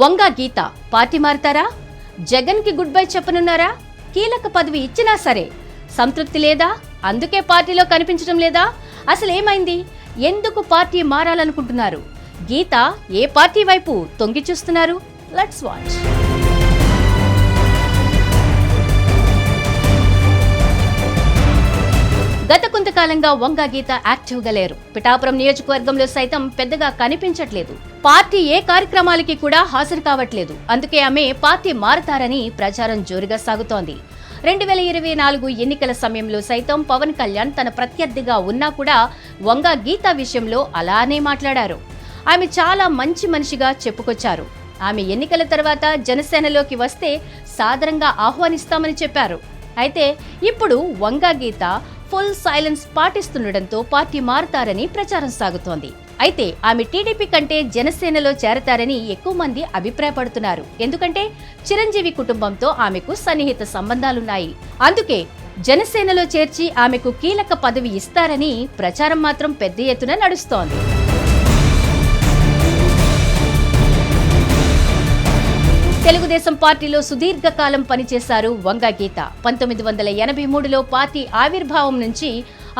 వంగ గీత party మారుతారా? జగన్కి good bye చెప్పనున్నారా? కీలక పదవి ఇచ్చినా సరే సంతృప్తి లేదా? అందుకే పార్టీలో కనిపించడం లేదా? అసలు ఏమైంది ఎందుకు పార్టీ మారాలనుకుంటున్నారు? గీత ఏ పార్టీ వైపు తొంగి చూస్తున్నారు? Let's watch. గత కొంతకాలంగా వంగ గీత యాక్టివ్గా లేరు. పిఠాపురం నియోజకవర్గంలో సైతం పెద్దగా కనిపించట్లేదు. పార్టీ ఏ కార్యక్రమాలకి కూడా హాజరు కావట్లేదు. అందుకే ఆమె పార్టీ మారతారని ప్రచారం జోరుగా సాగుతోంది. రెండు వేల ఇరవై నాలుగు ఎన్నికల సమయంలో సైతం పవన్ కళ్యాణ్ తన ప్రత్యర్థిగా ఉన్నా కూడా వంగ గీత విషయంలో అలానే మాట్లాడారు. ఆమె చాలా మంచి మనిషిగా చెప్పుకొచ్చారు. ఆమె ఎన్నికల తర్వాత జనసేనలోకి వస్తే సాదరంగా ఆహ్వానిస్తామని చెప్పారు. అయితే ఇప్పుడు వంగా గీత ఫుల్ సైలెన్స్ పాటిస్తుండటంతో పార్టీ మారుతారని ప్రచారం సాగుతోంది. అయితే ఆమె టీడీపీ కంటే జనసేనలో చేరతారని ఎక్కువ మంది అభిప్రాయపడుతున్నారు. ఎందుకంటే చిరంజీవి కుటుంబంతో ఆమెకు సన్నిహిత సంబంధాలున్నాయి. అందుకే జనసేనలో చేర్చి ఆమెకు కీలక పదవి ఇస్తారని ప్రచారం మాత్రం పెద్ద ఎత్తున నడుస్తోంది. తెలుగుదేశం పార్టీలో సుదీర్ఘకాలం పనిచేశారు వంగ గీత. పంతొమ్మిది వందల ఎనభై మూడులో పార్టీ ఆవిర్భావం నుంచి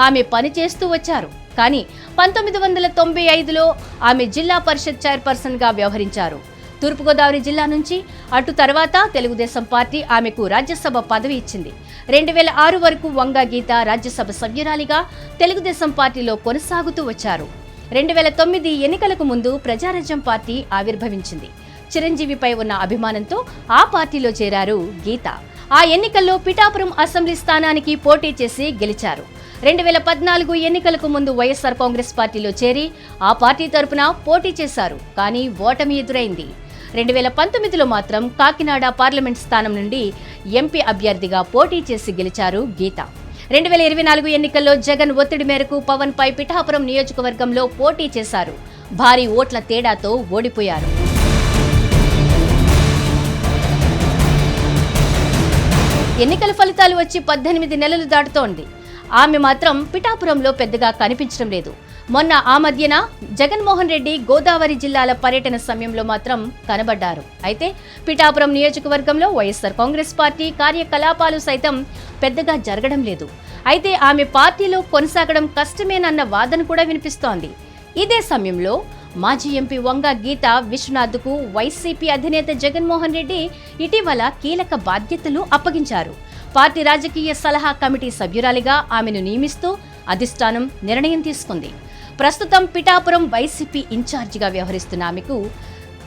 ఆమె పనిచేస్తూ వచ్చారు. కానీ పంతొమ్మిది వందల తొంభై ఐదులో ఆమె జిల్లా పరిషత్ చైర్పర్సన్గా వ్యవహరించారు. తూర్పుగోదావరి జిల్లా నుంచి అటు తర్వాత తెలుగుదేశం పార్టీ ఆమెకు రాజ్యసభ పదవి ఇచ్చింది. రెండు వేల ఆరు వరకు వంగ గీత రాజ్యసభ సభ్యురాలిగా తెలుగుదేశం పార్టీలో కొనసాగుతూ వచ్చారు. రెండు వేల తొమ్మిది ఎన్నికలకు ముందు ప్రజారాజ్యం పార్టీ ఆవిర్భవించింది. చిరంజీవిపై ఉన్న అభిమానంతో ఆ పార్టీలో చేరారు గీత. ఆ ఎన్నికల్లో పిఠాపురం అసెంబ్లీ స్థానానికి పోటీ చేసి గెలిచారు. రెండు వేల పద్నాలుగు ఎన్నికలకు ముందు వైఎస్ఆర్ కాంగ్రెస్ పార్టీలో చేరి ఆ పార్టీ తరపున పోటీ చేశారు కానీ ఓటమి ఎదురైంది. రెండు వేల పంతొమ్మిదిలో మాత్రం కాకినాడ పార్లమెంట్ స్థానం నుండి ఎంపీ అభ్యర్థిగా పోటీ చేసి గెలిచారు గీత. రెండు వేల ఇరవై నాలుగు ఎన్నికల్లో జగన్ ఒత్తిడి మేరకు పవన్ పై పిఠాపురం నియోజకవర్గంలో పోటీ చేశారు. భారీ ఓట్ల తేడాతో ఓడిపోయారు. ఎన్నికల ఫలితాలు వచ్చి పద్దెనిమిది నెలలు దాటుతోంది. ఆమె మాత్రం పిఠాపురంలో పెద్దగా కనిపించడం లేదు. మొన్న ఆ మధ్యన జగన్మోహన్ రెడ్డి గోదావరి జిల్లాల పర్యటన సమయంలో మాత్రం కనబడ్డారు. అయితే పిఠాపురం నియోజకవర్గంలో వైఎస్ఆర్ కాంగ్రెస్ పార్టీ కార్యకలాపాలు సైతం పెద్దగా జరగడం లేదు. అయితే ఆమె పార్టీలో కొనసాగడం కష్టమేనన్న వాదన కూడా వినిపిస్తోంది. ఇదే సమయంలో మాజీ ఎంపీ వంగ గీత విశ్వనాథ్కు వైసీపీ అధినేత జగన్మోహన్ రెడ్డి ఇటీవల కీలక బాధ్యతలు అప్పగించారు. పార్టీ రాజకీయ సలహా కమిటీ సభ్యురాలిగా ఆమెను నియమిస్తూ అధిష్టానం నిర్ణయం తీసుకుంది. ప్రస్తుతం పిఠాపురం వైసీపీ ఇన్ఛార్జిగా వ్యవహరిస్తున్న ఆమెకు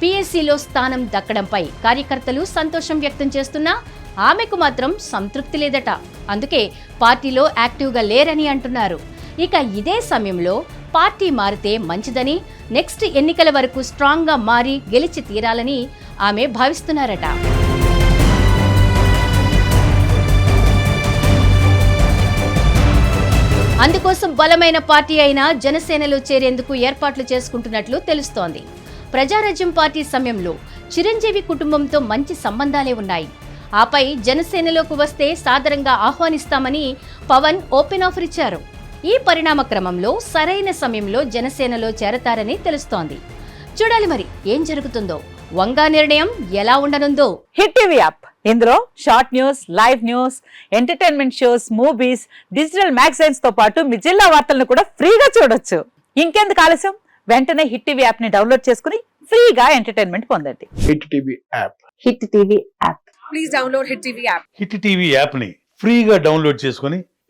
పీఎస్సీలో స్థానం దక్కడంపై కార్యకర్తలు సంతోషం వ్యక్తం చేస్తున్నా ఆమెకు మాత్రం సంతృప్తి లేదట. అందుకే పార్టీలో యాక్టివ్గా లేరని అంటున్నారు. ఇక ఇదే సమయంలో పార్టీ మారితే మంచిదని నెక్స్ట్ ఎన్నికల వరకు స్ట్రాంగ్గా మారి గెలిచి తీరాలని ఆమె భావిస్తున్నారట. అందుకోసం బలమైన పార్టీ అయిన జనసేనలో చేరేందుకు ఏర్పాట్లు చేసుకుంటున్నట్లు తెలుస్తోంది. ప్రజారాజ్యం పార్టీ సమయంలో చిరంజీవి కుటుంబంతో మంచి సంబంధాలే ఉన్నాయి. ఆపై జనసేనలోకి వస్తే సాదరంగా ఆహ్వానిస్తామని పవన్ ఓపెన్ ఆఫర్ ఇచ్చారు. ఈ పరిణామ క్రమంలో సరైన సమయంలో జనసేనలో చేరతారని తెలుస్తోంది. చూడాలి మరి ఏం జరుగుతుందో. వంగా నిర్ణయం ఎలా ఉండనుందో. Hit TV app. ఇందులో short news live news entertainment shows movies digital మ్యాగజైన్స్తో పాటు మీ జిల్లా వార్తలను కూడా ఫ్రీగా చూడొచ్చు. ఇంకెందుకు ఆలస్యం? వెంటనే హిట్ టీవీ యాప్ని డౌన్లోడ్ చేసుకుని ఫ్రీగా ఎంటర్టైన్మెంట్ పొందండి. Hit TV app. Hit TV app. Please download Hit TV app. Hit TV యాప్ని ఫ్రీగా డౌన్లోడ్ చేసుకొని